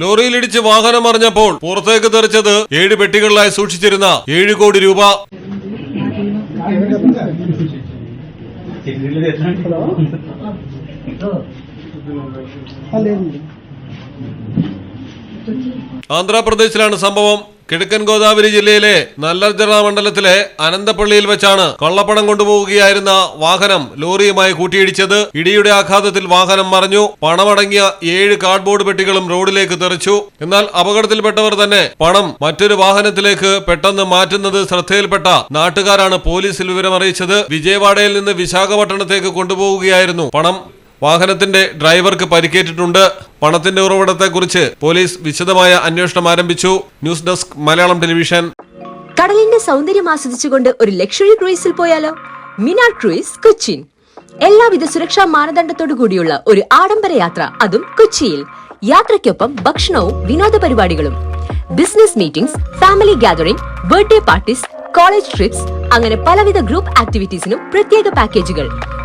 ലോറിയിലിടിച്ച് വാഹനം അറിഞ്ഞപ്പോൾ പുറത്തേക്ക് തെറിച്ചത് ഏഴ് പെട്ടികളിലായി സൂക്ഷിച്ചിരുന്ന ഏഴ് കോടി രൂപ. ആന്ധ്രാപ്രദേശിലാണ് സംഭവം. കിഴക്കൻ ഗോദാവരി ജില്ലയിലെ നല്ലർജറ മണ്ഡലത്തിലെ അനന്തപ്പള്ളിയിൽ വെച്ചാണ് കള്ളപ്പണം കൊണ്ടുപോവുകയായിരുന്ന വാഹനം ലോറിയുമായി കൂട്ടിയിടിച്ചത്. ഇടിയുടെ ആഘാതത്തിൽ വാഹനം മറഞ്ഞു. പണമടങ്ങിയ ഏഴ് കാർഡ്ബോർഡ് പെട്ടികളും റോഡിലേക്ക് തെറിച്ചു. എന്നാൽ അപകടത്തിൽപ്പെട്ടവർ തന്നെ പണം മറ്റൊരു വാഹനത്തിലേക്ക് പെട്ടെന്ന് മാറ്റുന്നത് ശ്രദ്ധയിൽപ്പെട്ട നാട്ടുകാരാണ് പോലീസിൽ വിവരമറിയിച്ചത്. വിജയവാഡയിൽ നിന്ന് വിശാഖപട്ടണത്തേക്ക് കൊണ്ടുപോവുകയായിരുന്നു. പണം വാഹനത്തിന്റെ ഡ്രൈവർക്ക് പരിക്കേറ്റിട്ടുണ്ട്. പണത്തിന്റെ ഉറവിടത്തെക്കുറിച്ച് പോലീസ് വിശദമായ അന്വേഷണം ആരംഭിച്ചു. News desk Malayalam television. കടലിന്റെ സൗന്ദര്യം ആസ്വദിച്ചുകൊണ്ട് ഒരു ലക്ഷറി ക്രൂയിസിൽ പോയാലോ? മിനാർ ക്രൂയിസ് കൊച്ചിൻ. എല്ലാവിധ സുരക്ഷാ മാനദണ്ഡത്തോടു കൂടിയുള്ള ഒരു ആഡംബര യാത്ര അതും കൊച്ചിയിൽ. യാത്രയ്ക്കൊപ്പം ഭക്ഷണവും വിനോദ പരിപാടികളും. Business meetings family gathering birthday parties college trips അങ്ങനെ പലവിധ ഗ്രൂപ്പ് ആക്ടിവിറ്റീസിനും പ്രത്യേക പാക്കേജുകൾ.